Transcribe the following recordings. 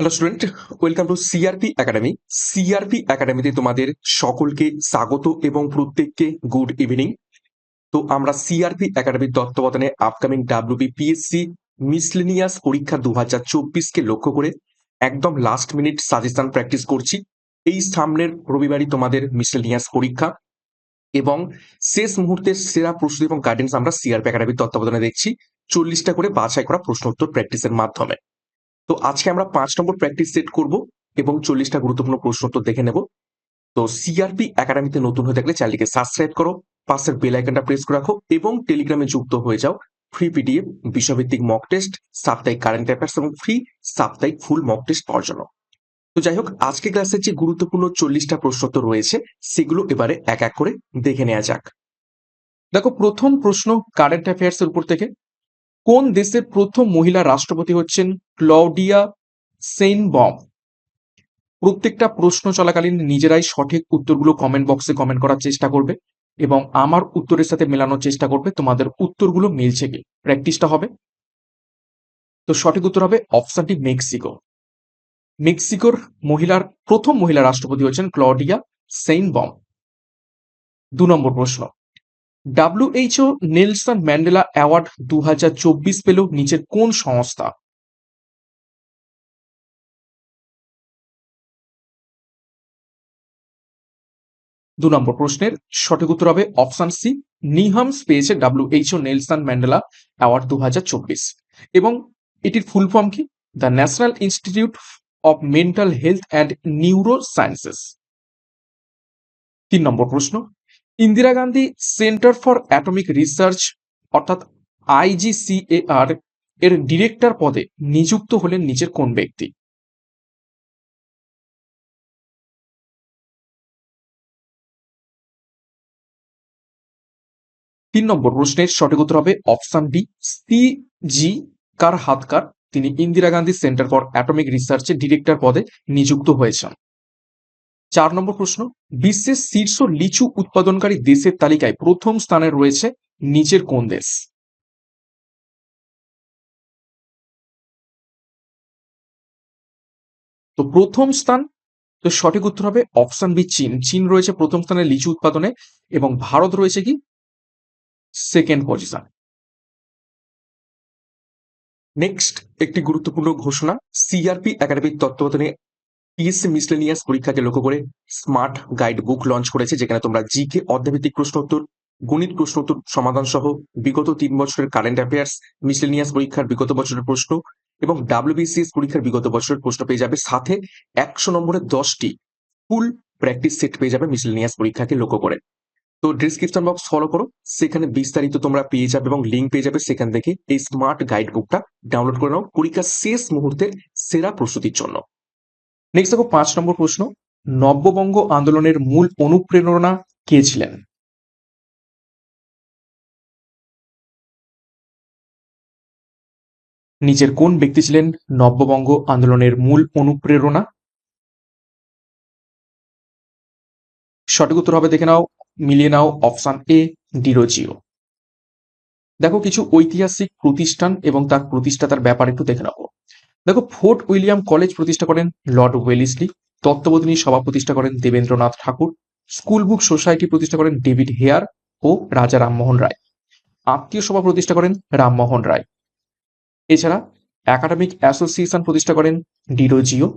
Hello student welcome to CRP academy CRP একাডেমিতে তোমাদের সকলকে স্বাগত এবং প্রত্যেককে গুড ইভিনিং তো আমরা সিআরপি একাডেমির তত্ত্বাবধানে আপকামিং ডাব্লিউবি পিএসসি মিসলেনিয়াস পরীক্ষা দু হাজার চব্বিশকে লক্ষ্য করে একদম লাস্ট মিনিট সাজেশন প্র্যাকটিস করছি। এই সামনের রবিবারই তোমাদের মিসলেনিয়াস পরীক্ষা এবং শেষ মুহূর্তের সেরা প্রস্তুতি এবং গাইডেন্স আমরা সিআরপি একাডেমির তত্ত্বাবধানে দেখছি। চল্লিশটা করে বাছাই করা প্রশ্ন উত্তর প্র্যাকটিসের মাধ্যমে। তো আজকে আমরা পাঁচ নম্বর প্র্যাকটিস সেট করব এবং চল্লিশটা গুরুত্বপূর্ণ প্রশ্ন উত্তর দেখে নেব। তো সিআরপি একাডেমিতে নতুন হয়ে থাকলে চ্যানেলটিকে সাবস্ক্রাইব করো পাশের বেল আইকনটা প্রেস করে রাখো এবং টেলিগ্রামে যুক্ত হয়ে যাও। ফ্রি পিডিএফ বিষয়ভিত্তিক মক টেস্ট সাপ্তাহিক কারেন্ট অ্যাফেয়ার্স এবং ফ্রি সাপ্তাহিক ফুল মক টেস্ট পাওয়ার জন্য। তো যাই হোক, আজকে ক্লাসের যে গুরুত্বপূর্ণ চল্লিশটা প্রশ্ন উত্তর রয়েছে, সেগুলো এবারে এক এক করে দেখে নেওয়া যাক। দেখো, প্রথম প্রশ্ন কারেন্ট অ্যাফেয়ার্স এর উপর থেকে। কোন দেশের প্রথম মহিলা রাষ্ট্রপতি হচ্ছেন ক্লডিয়া সেইনবম? প্রত্যেকটা প্রশ্ন চলাকালীন নিজেরাই সঠিক উত্তরগুলো কমেন্ট বক্সে কমেন্ট করার চেষ্টা করবে এবং আমার উত্তরের সাথে মেলানোর চেষ্টা করবে। তোমাদের উত্তরগুলো মিলছে কি? প্র্যাকটিসটা হবে। তো সঠিক উত্তর হবে অপশনটি মেক্সিকো মেক্সিকোর মহিলার প্রথম মহিলা রাষ্ট্রপতি হচ্ছেন ক্লডিয়া সেইনবম। দু নম্বর প্রশ্ন। ডাব্লিউএইচও নেলসন ম্যান্ডেলা অ্যাওয়ার্ড দু চব্বিশ পেল নিচের কোন সংস্থা? দু নম্বর প্রশ্নের সঠিক উত্তর হবে অপশন সি নিহামস পেয়েছে ডাব্লিউএইচও নেলসন ম্যান্ডেলা অ্যাওয়ার্ড দু এবং এটির ফুল ফর্ম কি? The National Institute of Mental Health and neurosciences তিন নম্বর প্রশ্ন Indira Gandhi centre for atomic research, অর্থাৎ আইজিসিএআর এর ডিরেক্টর পদে নিযুক্ত হলেন নিচের কোন ব্যক্তি? তিন নম্বর প্রশ্নের সঠিক উত্তর হবে option D, C G Kar হাতকার তিনি Indira Gandhi centre for atomic রিসার্চের ডিরেক্টর পদে নিযুক্ত হয়েছেন। চার নম্বর প্রশ্ন, বিশ্বের শীর্ষ লিচু উৎপাদনকারী দেশের তালিকায় প্রথম স্থানে রয়েছে নিচের কোন দেশ? তো প্রথম স্থান, তো সঠিক উত্তর হবে অপশন বি, চীন। চীন রয়েছে প্রথম স্থানে লিচু উৎপাদনে এবং ভারত রয়েছে কি? সেকেন্ড পজিশন নেক্সট একটি গুরুত্বপূর্ণ ঘোষণা সিআরপি একাডেমির তত্ত্বাবধানে পিএসসি মিসলেনিয়াস পরীক্ষাকে লক্ষ্য করে স্মার্ট গাইড বুক লঞ্চ করেছে, যেখানে তোমরা জিকে অর্ধভিত্তিক প্রশ্ন উত্তর গণিত প্রশ্ন উত্তর সমাধান সহ বিগত তিন বছরের কারেন্ট অ্যাফেয়ার্স মিসলেনিয়াস পরীক্ষার বিগত বছরের প্রশ্ন এবং ডাব্লিউবিসিএস পরীক্ষার বিগত বছরের প্রশ্ন পেয়ে যাবে। সাথে একশো নম্বরের দশটি ফুল প্র্যাকটিস সেট পেয়ে যাবে মিসলেনিয়াস পরীক্ষাকে লক্ষ্য করে। তো ডিসক্রিপশন বক্স ফলো করো, সেখানে বিস্তারিত তোমরা পেয়ে যাবে এবং লিঙ্ক পেয়ে যাবে। সেখান থেকে এই স্মার্ট গাইড বুকটা ডাউনলোড করে নাও। পরীক্ষার শেষ মুহূর্তের সেরা প্রস্তুতির জন্য। নেক্সট দেখো পাঁচ নম্বর প্রশ্ন। নব্যবঙ্গ আন্দোলনের মূল অনুপ্রেরণা কে ছিলেন? নিচের কোন ব্যক্তি ছিলেন নব্যবঙ্গ আন্দোলনের মূল অনুপ্রেরণা? সঠিক উত্তর হবে দেখে নাও, মিলিয়ে নাও অপশন এ ডিরোজিও দেখো কিছু ঐতিহাসিক প্রতিষ্ঠান এবং তার প্রতিষ্ঠাতার ব্যাপার একটু দেখে নেব দেখো, ফোর্ট উইলিয়াম কলেজ প্রতিষ্ঠা করেন লর্ড ওয়েলিসলি, তত্ত্ববোধিনী সভা প্রতিষ্ঠা করেন Debendranath Thakur, school book society প্রতিষ্ঠা করেন ডেভিড হেয়ার ও রাজা রামমোহন রায়। আত্মীয় সভা প্রতিষ্ঠা করেন রামমোহন রায়। এছাড়া একাডেমিক অ্যাসোসিয়েশন প্রতিষ্ঠা করেন ডিরোজিও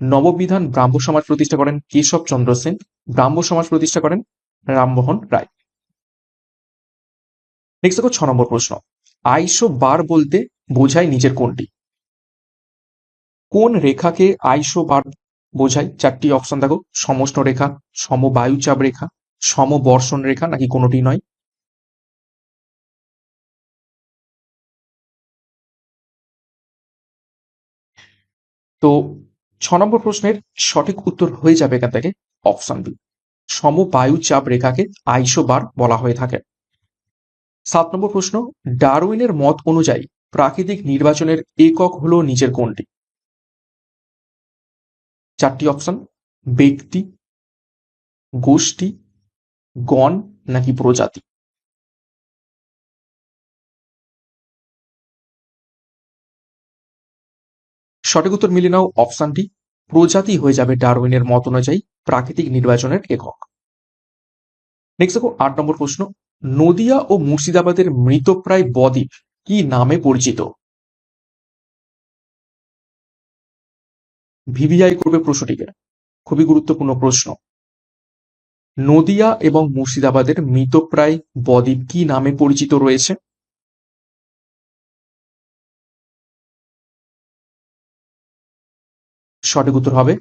নববিধান ব্রাহ্ম সমাজ প্রতিষ্ঠা করেন কেশব চন্দ্র সেন, ব্রাহ্ম সমাজ প্রতিষ্ঠা করেন রামমোহন রায়। নেক্সট দেখো, ছ নম্বর প্রশ্ন। আইসো বার বলতে বোঝায় নিজের কোনটি? কোন রেখাকে আইসো বার বোঝায়? চারটি অপশন দেখো। সমষ্ণ রেখা, সমবায়ুচাপ রেখা, সমবর্ষণ রেখা নাকি কোনোটি নয়? তো ছ নম্বর প্রশ্নের সঠিক উত্তর হয়ে যাবে এখান থেকে অপশন বি সমবায়ুচাপ রেখাকে আইসো বার বলা হয়ে থাকে। সাত নম্বর প্রশ্ন, ডারউইনের মত অনুযায়ী প্রাকৃতিক নির্বাচনের একক হলো নিচের কোনটি? চারটি অপশন ব্যক্তি, গোষ্ঠী, গণ নাকি প্রজাতি। সঠিক উত্তর মিলে নাও অপশানটি প্রজাতি হয়ে যাবে ডারউইনের মত অনুযায়ী প্রাকৃতিক নির্বাচনের একক। নেক্সট দেখো, আট নম্বর প্রশ্ন, নদিয়া ও মুর্শিদাবাদের মৃতপ্রায় বদ্বীপ কি নামে পরিচিত? ভিভিআই করবে প্রশ্নটিকে। খুবই গুরুত্বপূর্ণ প্রশ্ন। নদিয়া এবং মুর্শিদাবাদের মৃতপ্রায় বদ্বীপ কি নামে পরিচিত রয়েছে? সঠিক উত্তর হবে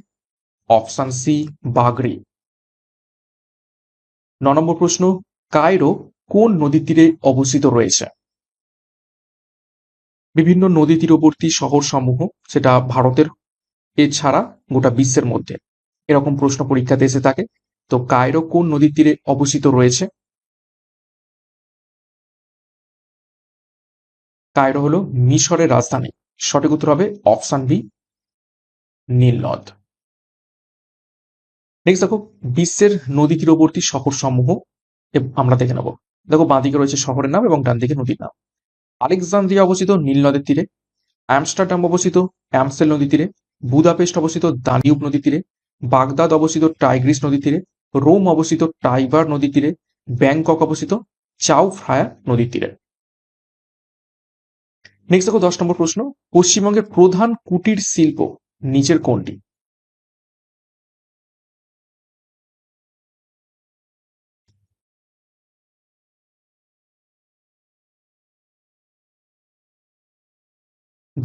অপশান সি বাগরি ন নম্বর প্রশ্ন, কায়রো কোন নদীর তীরে অবস্থিত রয়েছে? বিভিন্ন নদী তীরবর্তী শহর সমূহ সেটা ভারতের এছাড়া গোটা বিশ্বের মধ্যে এরকম প্রশ্ন পরীক্ষাতে এসে থাকে। তো কায়রো কোন নদীর তীরে অবস্থিত রয়েছে? কায়রো হলো মিশরের রাজধানী। সঠিক উত্তর হবে অপশান বি, নীল নদ। নেক্সট দেখো, বিশ্বের নদী তীরবর্তী শহর সমূহ আমরা দেখে নেব। দেখো বাঁদিকে রয়েছে শহরের নাম এবং ডান দিকে নদীর নাম। আলেকজান্দ্রিয়া অবস্থিত নীল নদের তীরে। অ্যামস্টারডাম অবস্থিত অ্যামসেল নদী তীরে। বুদাপেস্ট অবস্থিত দানিউব নদী তীরে, বাগদাদ অবস্থিত টাইগ্রিস নদী তীরে, রোম অবস্থিত টাইবার নদী তীরে, ব্যাংকক অবস্থিত চাউ ফ্রায়া নদীর তীরে। নেক্সট দেখো দশ নম্বর প্রশ্ন, পশ্চিমবঙ্গের প্রধান কুটির শিল্প, নিচের কোনটি?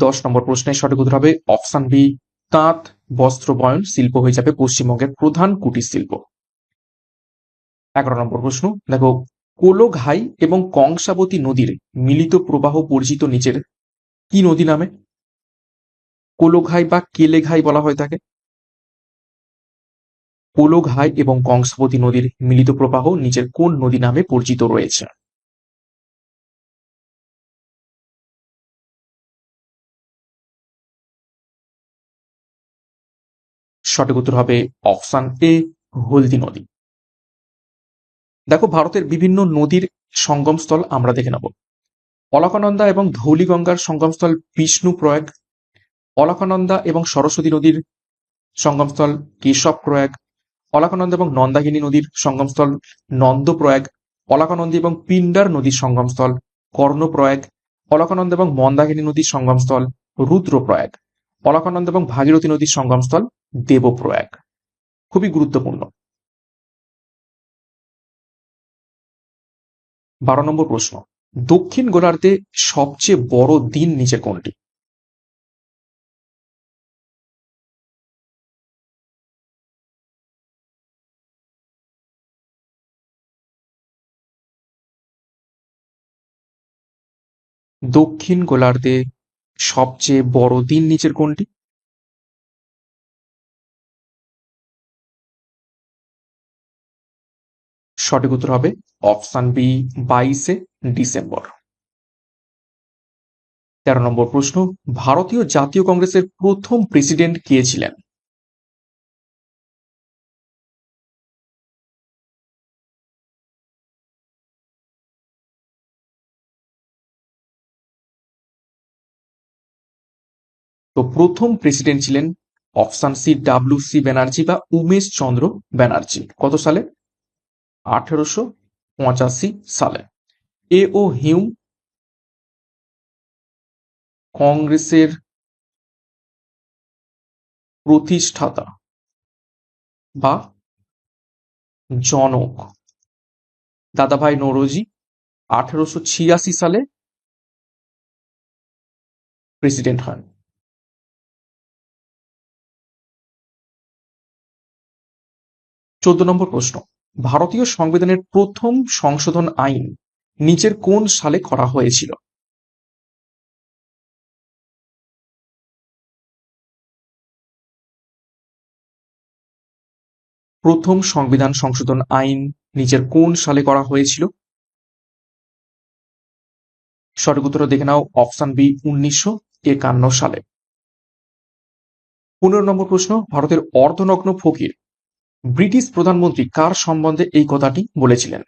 দশ নম্বর প্রশ্নের সঠিক উত্তর হবে অপশন বি তাঁত বস্ত্র বয়ন, শিল্প হয়ে যাবে পশ্চিমবঙ্গের প্রধান কুটির শিল্প। এগারো নম্বর প্রশ্ন, দেখো, কোলোঘাই এবং কংসাবতী নদীর মিলিত প্রবাহ পরিচিত নিচের কি নদী নামে? কোলোঘাই বা কেলেঘাই বলা হয়ে থাকে কোলোঘাই এবং কংসাবতী নদীর মিলিত প্রবাহ নিচের কোন নদী নামে পরিচিত রয়েছে? সঠিক উত্তর হবে অপশান এ, হলদি নদী। দেখো, ভারতের বিভিন্ন নদীর সঙ্গমস্থল আমরা দেখে নেব। অলকানন্দা এবং ধৌলিগঙ্গার সঙ্গমস্থল বিষ্ণু প্রয়াগ, অলকানন্দা এবং সরস্বতী নদীর সঙ্গমস্থল কেশব প্রয়াগ, অলকানন্দা এবং নন্দাগিনী নদীর সঙ্গমস্থল নন্দপ্রয়াগ অলকানন্দী এবং পিন্ডার নদীর সঙ্গমস্থল কর্ণপ্রয়াগ অলকানন্দ এবং মন্দাগিনী নদীর সঙ্গমস্থল রুদ্রপ্রয়াগ অলকানন্দ এবং ভাগীরথী নদীর সঙ্গমস্থল দেবপ্রয়াগ খুবই গুরুত্বপূর্ণ। বারো নম্বর প্রশ্ন। দক্ষিণ গোলার্ধে সবচেয়ে বড় দিন নিচে কোনটি? দক্ষিণ গোলার্ধে সবচেয়ে বড় দিন নিচের কোনটি? সঠিক উত্তর হবে অপশান বি, বাইশে ডিসেম্বর। তেরো নম্বর প্রশ্ন, ভারতীয় জাতীয় কংগ্রেসের প্রথম প্রেসিডেন্ট কে ছিলেন? তো প্রথম প্রেসিডেন্ট ছিলেন option C, W C Banerjee বা উমেশ চন্দ্র ব্যানার্জি। কত সালে? আঠেরোশো পঁচাশি সালে। এ ও হিউ কংগ্রেসের প্রতিষ্ঠাতা বা জনক। দাদাভাই নরোজি আঠেরোশো ছিয়াশি সালে প্রেসিডেন্ট হন। চোদ্দ নম্বর প্রশ্ন। ভারতীয় সংবিধানের প্রথম সংশোধন আইন নিচের কোন সালে করা হয়েছিল? প্রথম সংবিধান সংশোধন আইন নিচের কোন সালে করা হয়েছিল? সঠিক উত্তর দেখে নাও, অপশন বি, উনিশশো একান্ন সালে। পনেরো নম্বর প্রশ্ন, ভারতের অর্ধনগ্ন ফকির ব্রিটিশ প্রধানমন্ত্রী কার সম্বন্ধে এই কথাটি বলেছিলেন?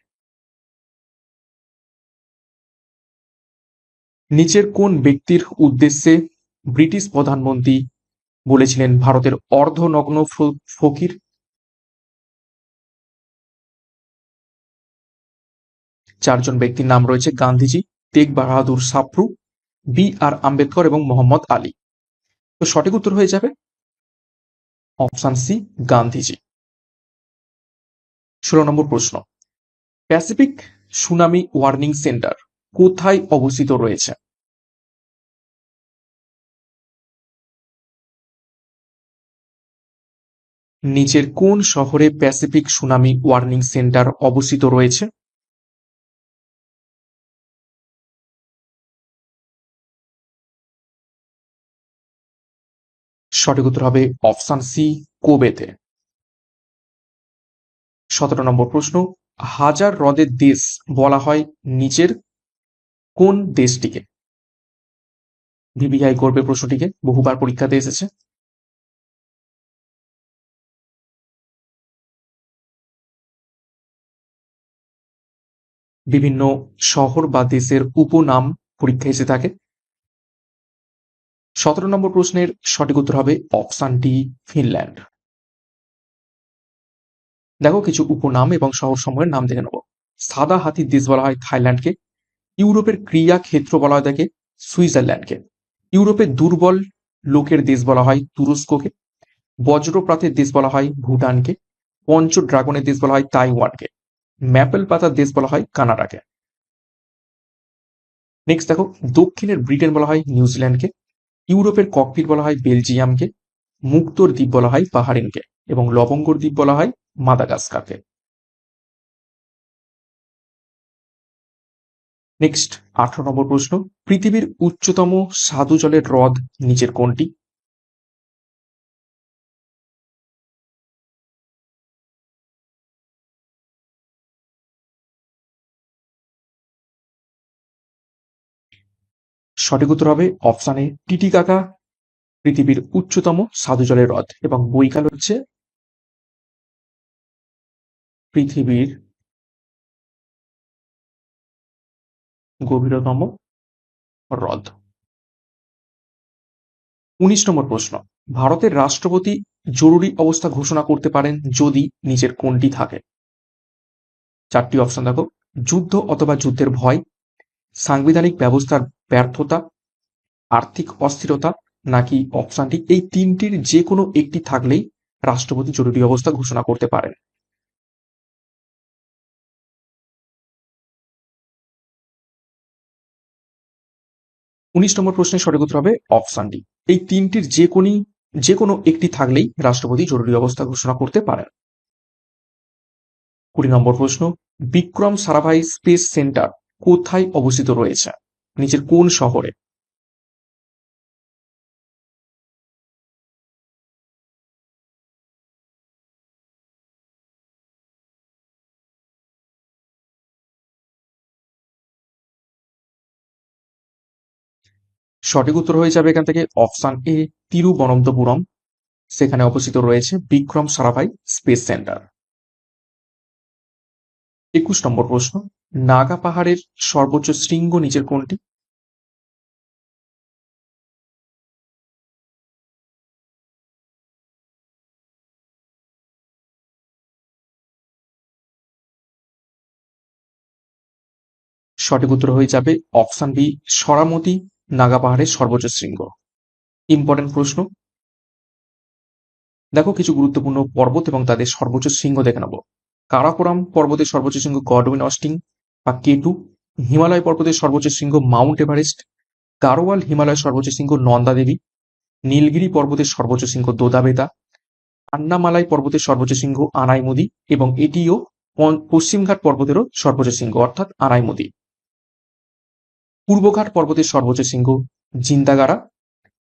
নিচের কোন ব্যক্তির উদ্দেশ্যে ব্রিটিশ প্রধানমন্ত্রী বলেছিলেন ভারতের অর্ধনগ্ন ফকির? চারজন ব্যক্তির নাম রয়েছে গান্ধীজি তেগ বাহাদুর সাপ্রু, বি আর আম্বেদকর এবং মোহাম্মদ আলী। তো সঠিক উত্তর হয়ে যাবে অপশন সি, গান্ধীজি। ষোলো নম্বর প্রশ্ন। প্যাসিফিক সুনামি ওয়ার্নিং সেন্টার কোথায় অবস্থিত রয়েছে? নিচের কোন শহরে প্যাসিফিক সুনামি ওয়ার্নিং সেন্টার অবস্থিত রয়েছে? সঠিক উত্তর হবে অপশন সি, কোবেতে। সতেরো নম্বর প্রশ্ন, হাজার হ্রদের দেশ বলা হয় নিচের কোন দেশটিকে? ভিভিআই করবে প্রশ্নটিকে, বহুবার পরীক্ষাতে এসেছে। বিভিন্ন শহর বা দেশের উপনাম পরীক্ষা এসে থাকে। সতেরো নম্বর প্রশ্নের সঠিক উত্তর হবে অপশন ডি, ফিনল্যান্ড। দেখো কিছু উপনাম এবং শহর সমূহের নাম দেখে নেব সাদা হাতির দেশ বলা হয় থাইল্যান্ডকে ইউরোপের ক্রিয়া ক্ষেত্র বলা হয় তাকে সুইজারল্যান্ডকে ইউরোপের দুর্বল লোকের দেশ বলা হয় তুরস্ককে বজ্রপ্রাতের দেশ বলা হয় ভুটানকে পঞ্চ ড্রাগনের দেশ বলা হয় তাইওয়ানকে ম্যাপেল পাতার দেশ বলা হয় কানাডাকে নেক্সট দেখো দক্ষিণের ব্রিটেন বলা হয় নিউজিল্যান্ডকে ইউরোপের ককপিট বলা হয় বেলজিয়ামকে মুক্তর দ্বীপ বলা হয় বাহারিনকে এবং লবঙ্গর দ্বীপ বলা হয় মাদাগাস্কারকে। নেক্সট আঠারো নম্বর প্রশ্ন, পৃথিবীর উচ্চতম সাধু জলের হ্রদ নিচের কোনটি? সঠিক উত্তর হবে অপশানে টিটিকাকা, পৃথিবীর উচ্চতম সাধু জলের হ্রদ এবং বৈকাল হচ্ছে পৃথিবীর গভীরতম হ্রদ। উনিশ নম্বর প্রশ্ন। ভারতের রাষ্ট্রপতি জরুরি অবস্থা ঘোষণা করতে পারেন যদি নিচের কোনটি থাকে? চারটি অপশন দেখো। যুদ্ধ অথবা যুদ্ধের ভয়, সাংবিধানিক ব্যবস্থার ব্যর্থতা, আর্থিক অস্থিরতা, নাকি অপশনটি এই তিনটির যে কোনো একটি থাকলেই রাষ্ট্রপতি জরুরি অবস্থা ঘোষণা করতে পারেন? উনিশ নম্বর প্রশ্নের সঠিক উত্তর হবে অপশন ডি এই তিনটির যে কোনই, যে কোনো একটি থাকলেই রাষ্ট্রপতি জরুরি অবস্থা ঘোষণা করতে পারেন। কুড়ি নম্বর প্রশ্ন, বিক্রম সারাভাই স্পেস সেন্টার কোথায় অবস্থিত রয়েছে? নিচের কোন শহরে? সঠিক উত্তর হয়ে যাবে এখান থেকে অপশন এ, তিরুবনন্তপুরম। সেখানে অবস্থিত রয়েছে বিক্রম সারাভাই স্পেস সেন্টার। একুশ নম্বর প্রশ্ন, নাগা পাহাড়ের সর্বোচ্চ শৃঙ্গ নিচের কোনটি? সঠিক উত্তর হয়ে যাবে অপশান বি, সরামতি নাগা পাহাড়ের সর্বোচ্চ শৃঙ্গ। ইম্পর্টেন্ট প্রশ্ন। দেখো কিছু গুরুত্বপূর্ণ পর্বত এবং তাদের সর্বোচ্চ শৃঙ্গ দেখে নেব। কারাকোরাম পর্বতের সর্বোচ্চ শৃঙ্গ গডউইন অস্টিং বা কেটু। হিমালয় পর্বতের সর্বোচ্চ শৃঙ্গ মাউন্ট এভারেস্ট। গারোয়াল হিমালয়ের সর্বোচ্চ শৃঙ্গ নন্দা দেবী। নীলগিরি পর্বতের সর্বোচ্চ শৃঙ্গ দোদাবেতা। আন্নামালাই পর্বতের সর্বোচ্চ শৃঙ্গ আনাইমুদি এবং এটিও পশ্চিমঘাট পর্বতেরও সর্বোচ্চ শৃঙ্গ অর্থাৎ আনাইমুদি। পূর্বঘাট পর্বতের সর্বোচ্চ শৃঙ্গ জিন্দাগারা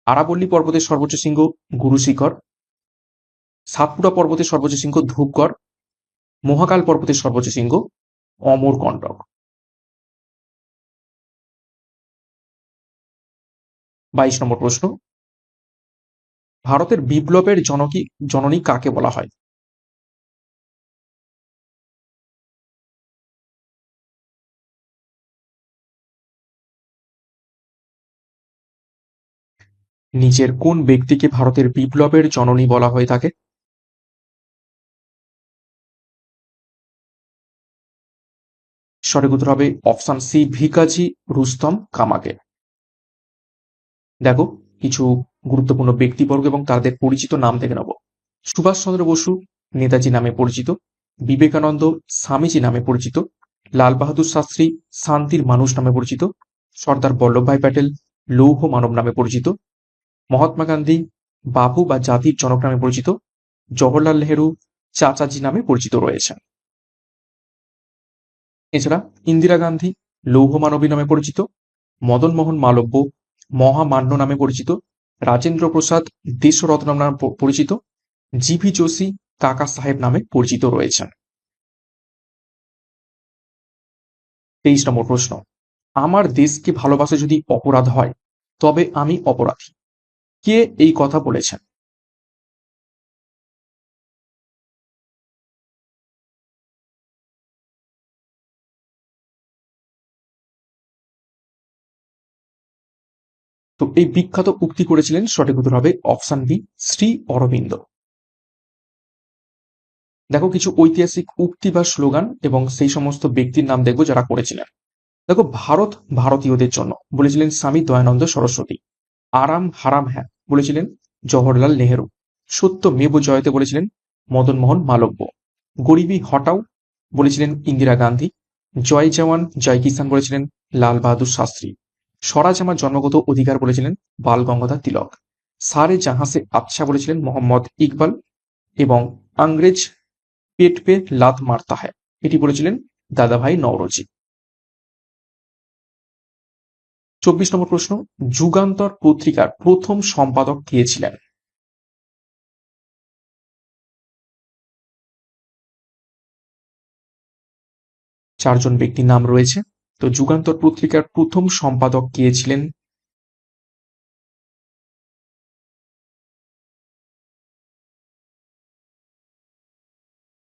আরাবল্লী পর্বতের সর্বোচ্চ শৃঙ্গ গুরুশিখর, সাতপুরা পর্বতের সর্বোচ্চ শৃঙ্গ ধূপগড়, মহাকাল পর্বতের সর্বোচ্চ শৃঙ্গ অমরকণ্টক বাইশ নম্বর প্রশ্ন, ভারতের বিপ্লবের জনকী জননী কাকে বলা হয়? নিচের কোন ব্যক্তিকে ভারতের বিপ্লবের জননী বলা হয়ে থাকে? সঠিক উত্তর হবে অপশন সি, ভিকাজি, রুস্তম, কামাকে। দেখো, কিছু গুরুত্বপূর্ণ ব্যক্তিবর্গ এবং তাদের পরিচিত নাম থেকে নেব। সুভাষচন্দ্র বসু নেতাজি নামে পরিচিত, বিবেকানন্দ স্বামীজি নামে পরিচিত লাল বাহাদুর শাস্ত্রী শান্তির মানুষ নামে পরিচিত, সর্দার বল্লভভাই প্যাটেল লৌহ মানব নামে পরিচিত মহাত্মা গান্ধী বাবু বা জাতির জনক নামে পরিচিত, জওহরলাল নেহেরু চাচাজি নামে পরিচিত রয়েছেন। এছাড়া ইন্দিরা গান্ধী লৌহ মানবী নামে পরিচিত, মদন মোহন মালব্য মহামান্য নামে পরিচিত, রাজেন্দ্র প্রসাদ দেশরত্ন নামে পরিচিত জিভি যোশী কাকা সাহেব নামে পরিচিত রয়েছেন। তেইশ নম্বর প্রশ্ন, আমার দেশকে ভালোবাসা যদি অপরাধ হয়, তবে আমি অপরাধী। কে এই কথা বলেছেন? তো এই বিখ্যাত উক্তি করেছিলেন সঠিক উত্তর হবে অপশন বি, শ্রী অরবিন্দ। দেখো কিছু ঐতিহাসিক উক্তি বা স্লোগান এবং সেই সমস্ত ব্যক্তির নাম দেখব যারা করেছিলেন। দেখো, ভারত ভারতীয়দের জন্য বলেছিলেন স্বামী দয়ানন্দ সরস্বতী। আরাম হারাম হ্যাঁ। বলেছিলেন জওহরলাল নেহেরু। সত্য মেব জয়তে বলেছিলেন মদন মোহন মালব্য। গরিবী হটাও বলেছিলেন ইন্দিরা গান্ধী। জয় জওয়ান, জয় কিষান বলেছিলেন লাল বাহাদুর শাস্ত্রী। স্বরাজ আমার জন্মগত অধিকার বলেছিলেন বাল গঙ্গাধর তিলক। সারে জাহাসে আচ্ছা বলেছিলেন মোহাম্মদ ইকবাল এবং আংরেজ পেট পে লাত মারতা হ্যায়। এটি বলেছিলেন দাদাভাই নওরোজি। চব্বিশ নম্বর প্রশ্ন, যুগান্তর পত্রিকার প্রথম সম্পাদক কে ছিলেন? চারজন ব্যক্তির নাম রয়েছে। তো যুগান্তর পত্রিকার প্রথম সম্পাদক কে ছিলেন?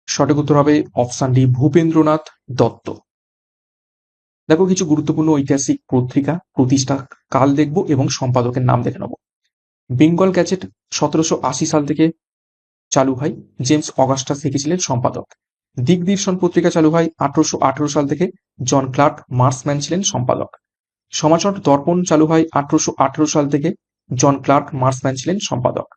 সঠিক উত্তর হবে অপশন ডি ভূপেন্দ্রনাথ দত্ত। দেখো, কিছু গুরুত্বপূর্ণ ঐতিহাসিক পত্রিকা, প্রতিষ্ঠা, কাল দেখব এবং সম্পাদকের নাম দেখে নেব। বেঙ্গল গ্যাজেট সতেরোশো আশি সাল থেকে চালু হয়। জেমস অগাস্টাস থেকে ছিলেন সম্পাদক। দিগদর্শন পত্রিকা চালু হয় আঠারোশো আঠারো সাল থেকে। জন ক্লার্ক মার্সম্যান ছিলেন সম্পাদক। সমাচর দর্পণ চালু হয় আঠারোশো আঠারো সাল থেকে। জন ক্লার্ক মার্সম্যান ছিলেন সম্পাদক।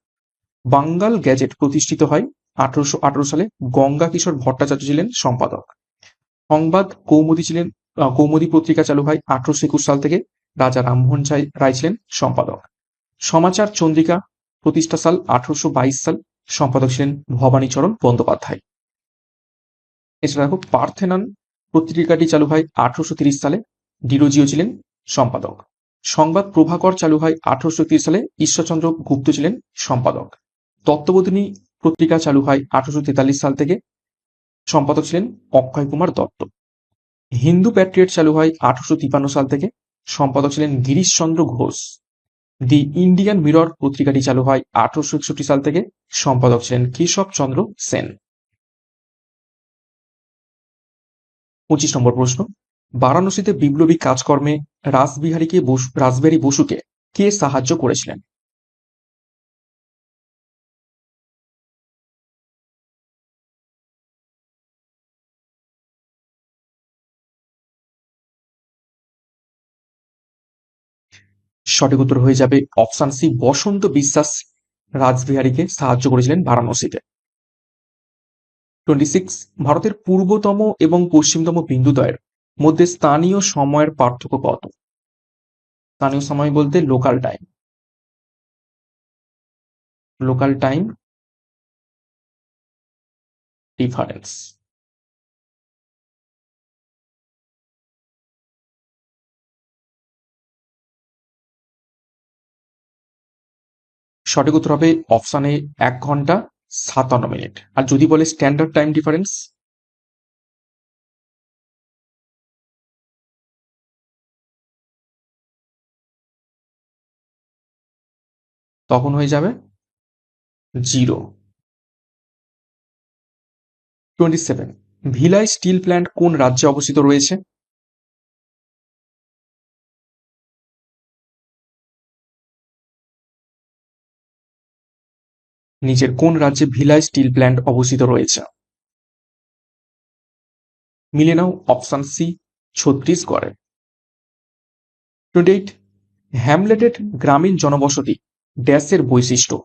বাঙ্গাল গ্যাজেট প্রতিষ্ঠিত হয় আঠারোশো আঠারো সালে। গঙ্গা কিশোর ভট্টাচার্য ছিলেন সম্পাদক। সংবাদ কৌমুদী ছিলেন কৌমুদী পত্রিকা চালু হয় আঠারোশো একুশ সাল থেকে। রাজা রামমোহন রায় ছিলেন সম্পাদক। সমাচার চন্দ্রিকা প্রতিষ্ঠা সাল আঠারোশো বাইশ সাল সম্পাদক ছিলেন ভবানীচরণ বন্দ্যোপাধ্যায়। এছাড়া দেখো পার্থেনান পত্রিকাটি চালু হয় আঠারোশো সালে। ডিরোজিও ছিলেন সম্পাদক। সংবাদ প্রভাকর চালু হয় আঠারোশো তিরিশ সালে। ঈশ্বরচন্দ্র গুপ্ত ছিলেন সম্পাদক। তত্ত্ববোধিনী পত্রিকা চালু হয় আঠারোশো তেতাল্লিশ সাল থেকে। সম্পাদক ছিলেন অক্ষয় কুমার দত্ত। হিন্দু প্যাট্রিয়ট চালু হয় আঠারোশো সাল থেকে। সম্পাদক ছিলেন Girishchandra Ghosh. The Indian Mirror পত্রিকাটি চালু হয় আঠারোশো একষট্টি সাল থেকে। সম্পাদক ছিলেন কেশব চন্দ্র সেন। পঁচিশ নম্বর প্রশ্ন। বারাণসীতে বিপ্লবী কাজকর্মে রাসবিহারীকে রাসবিহারী বসুকে কে সাহায্য করেছিলেন? সঠিক উত্তর হয়ে যাবে অপশান সি, বসন্ত বিশ্বাস রাজবিহারীকে সাহায্য করেছিলেন বারাণসীতে। টোয়েন্টি সিক্স, ভারতের পূর্বতম এবং পশ্চিমতম বিন্দুদ্বয়ের মধ্যে স্থানীয় সময়ের পার্থক্য কত? স্থানীয় সময় বলতে local time local time difference সঠিক উত্তর হবে অপশানে এক ঘণ্টা সাতান্ন মিনিট। আর যদি বলে স্ট্যান্ডার্ড টাইম ডিফারেন্স তখন হয়ে যাবে zero twenty seven Bhilai steel plant কোন রাজ্যে অবস্থিত রয়েছে? নিচের কোন রাজ্যে ভিলাই স্টিল প্ল্যান্ট অবস্থিত রয়েছে? মিলে নাও অপশন সি ছত্রিশগড়ে টোয়েন্টি এইট হ্যামলেটেড গ্রামীণ জনবসতি ড্যাসের বৈশিষ্ট্য।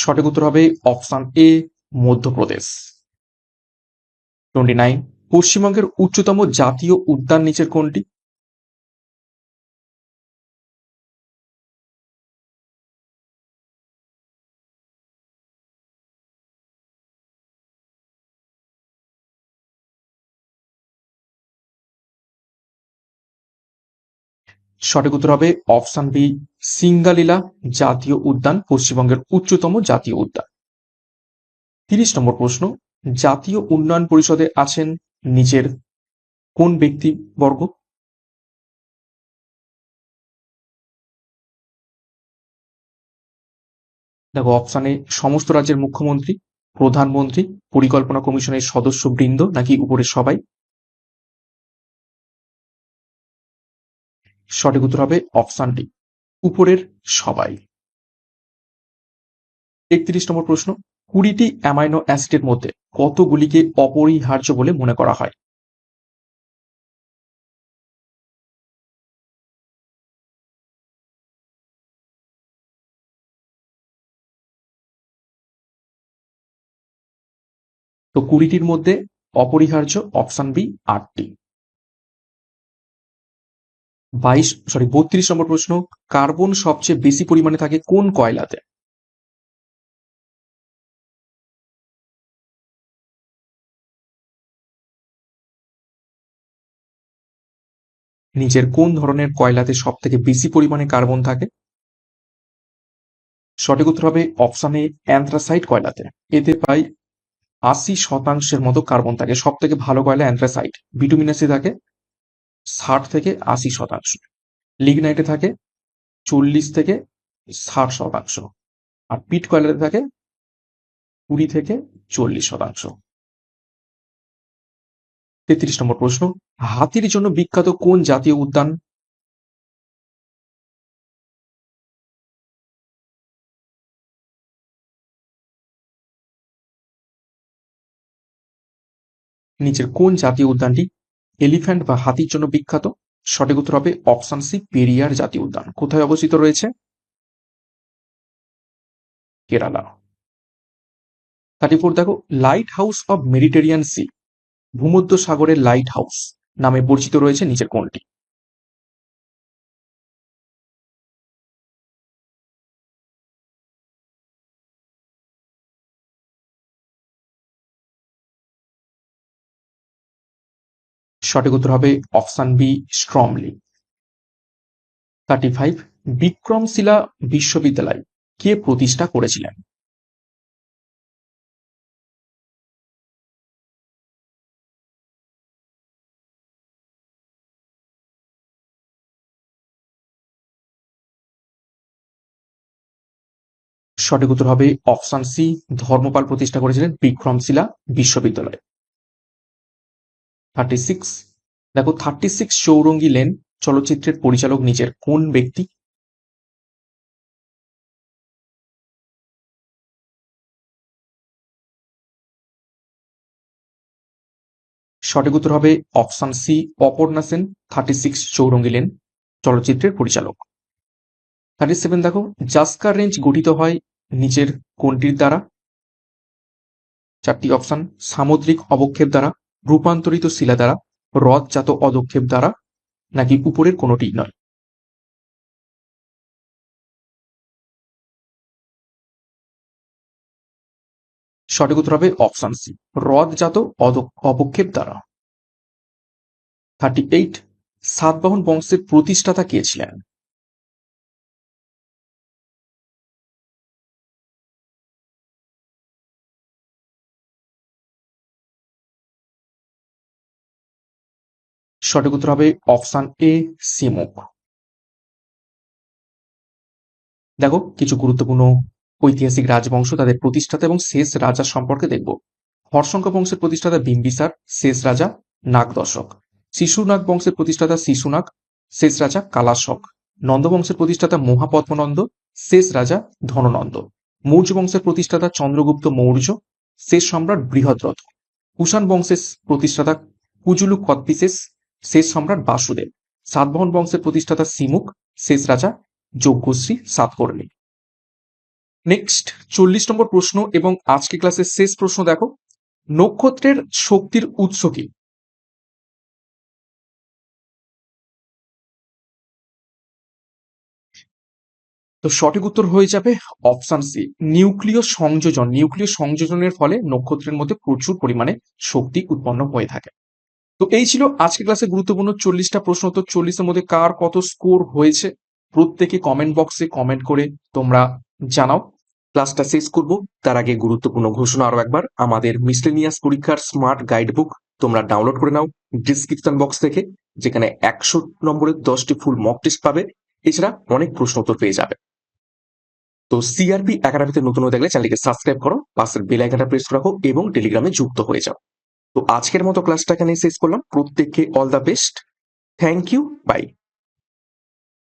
সঠিক উত্তর হবে option A Madhya Pradesh. Twenty nine পশ্চিমবঙ্গের উচ্চতম জাতীয় উদ্যান নিচের কোনটি? সঠিক উত্তর হবে অপশন বি, সিঙ্গালীলা জাতীয় উদ্যান, পশ্চিমবঙ্গের উচ্চতম জাতীয় উদ্যান। তিরিশ নম্বর প্রশ্ন, জাতীয় উন্নয়ন পরিষদে আছেন নিচের কোন ব্যক্তিবর্গ? দেখো, অপশানে সমস্ত রাজ্যের মুখ্যমন্ত্রী, প্রধানমন্ত্রী, পরিকল্পনা কমিশনের সদস্য বৃন্দ নাকি উপরের সবাই? সঠিক উত্তর হবে অপশানটি উপরের সবাই। একত্রিশ নম্বর প্রশ্ন, কুড়িটি অ্যামাইনো অ্যাসিডের মধ্যে কতগুলিকে অপরিহার্য বলে মনে করা হয়? তো কুড়িটির মধ্যে অপরিহার্য অপশন বি আটটি বাইশ সরি বত্রিশ নম্বর প্রশ্ন, কার্বন সবচেয়ে বেশি পরিমাণে থাকে কোন কয়লাতে? নিচের কোন ধরনের কয়লাতে সব থেকে বেশি পরিমাণে কার্বন থাকে? সঠিক উত্তর হবে অপশন অ্যান্থ্রাসাইট কয়লাতে। এতে প্রায় আশি শতাংশের মতো কার্বন থাকে সব থেকে ভালো কয়লা অ্যান্থ্রাসাইট ভিটামিনাসি থাকে। ষাট থেকে আশি শতাংশ। লিগনাইটে থাকে চল্লিশ থেকে ষাট শতাংশ। আর পিট কয়লাতে থাকে কুড়ি থেকে চল্লিশ শতাংশ। তেত্রিশ নম্বর প্রশ্ন, হাতির জন্য বিখ্যাত কোন জাতীয় উদ্যান? নিচের কোন জাতীয় উদ্যানটি এলিফ্যান্ট বা হাতির জন্য বিখ্যাত। সঠিক উত্তর হবে অপশন সি, পেরিয়ার জাতীয় উদ্যান। কোথায় অবস্থিত রয়েছে? কেরালা। থার্টি ফোর দেখো lighthouse of Mediterranean sea ভূমধ্য সাগরের লাইট হাউস নামে পরিচিত রয়েছে নিচের কোনটি সঠিক উত্তর হবে option B Stromboli thirty five Vikramshila বিশ্ববিদ্যালয় কে প্রতিষ্ঠা করেছিলেন? সঠিক উত্তর হবে অপশন সি, ধর্মপাল প্রতিষ্ঠা করেছিলেন বিক্রমশিলা বিশ্ববিদ্যালয়। থার্টি সিক্স দেখো থার্টি সিক্স চৌরঙ্গি লেন চলচ্চিত্রের পরিচালক নিচের কোন ব্যক্তি? সঠিক উত্তর হবে option C, Aparna Sen thirty six Chowringhee lane চলচ্চিত্রের পরিচালক। থার্টি সেভেন দেখো, জাস্কার রেঞ্জ গঠিত হয় নিচের কোনটির দ্বারা? চারটি অপশন, সামুদ্রিক অবক্ষেপ দ্বারা। রূপান্তরিত শিলা দ্বারা হ্রদজাত অদক্ষেপ দ্বারা, নাকি উপরের কোনোটি নয়। সঠিক উত্তর হবে অপশন সি হ্রদজাত অবক্ষেপ দ্বারা। থার্টি এইট সাতবাহন বংশের প্রতিষ্ঠাতা কে ছিলেন? সঠিক উত্তর হবে অপশান এ, সিমুক। দেখো, কিছু গুরুত্বপূর্ণ ঐতিহাসিক রাজবংশ তাদের প্রতিষ্ঠাতা এবং শেষ রাজা সম্পর্কে দেখব। হর্ষঙ্ক বংশের প্রতিষ্ঠাতা বিম্বিসার, শেষ রাজা নাগদশক। শিশুনাগ বংশের প্রতিষ্ঠাতা শিশুনাগ শেষ রাজা কালাশক। নন্দবংশের প্রতিষ্ঠাতা মহাপদ্মনন্দ, শেষ রাজা ধননন্দ। মৌর্য বংশের প্রতিষ্ঠাতা চন্দ্রগুপ্ত মৌর্য, শেষ সম্রাট বৃহদ্রথ। কুষাণ বংশের প্রতিষ্ঠাতা কুজুলু কৎপিসেস শেষ সম্রাট বাসুদেব। সাতবাহন বংশের প্রতিষ্ঠাতা সিমুক, শেষ রাজা যজ্ঞশ্রী সাতকর্ণী। নেক্সট চল্লিশ নম্বর প্রশ্ন এবং আজকে ক্লাসের শেষ প্রশ্ন দেখো। নক্ষত্রের শক্তির উৎস কি? তো সঠিক উত্তর হয়ে যাবে অপশন সি নিউক্লিয় সংযোজন। নিউক্লিয় সংযোজনের ফলে নক্ষত্রের মধ্যে প্রচুর পরিমাণে শক্তি উৎপন্ন হয়ে থাকে। তো এই ছিল আজকে ক্লাসে গুরুত্বপূর্ণ চল্লিশটা প্রশ্ন তো চল্লিশের মধ্যে কার কত স্কোর হয়েছে? প্রত্যেকে কমেন্ট বক্সে কমেন্ট করে তোমরা জানাও। ক্লাসটা শেষ করব। তার আগে গুরুত্বপূর্ণ ঘোষণা আরও একবার। আমাদের মিসলেনিয়াস পরীক্ষার স্মার্ট গাইড বুক তোমরা ডাউনলোড করে নাও ডিসক্রিপশন বক্স থেকে, যেখানে একশো নম্বরের দশটি ফুল মক টেস্ট পাবে। এছাড়া অনেক প্রশ্ন উত্তর পেয়ে যাবে। তো সিআরপি একাডেমিতে নতুন হয়ে থাকলে চ্যানেলকে সাবস্ক্রাইব করো, পাশের বেল আইকনটা প্রেস রাখো এবং টেলিগ্রামে যুক্ত হয়ে যাও। তো আজকের মতো ক্লাসটা এখানে শেষ করলাম। প্রত্যেককে all the best thank you bye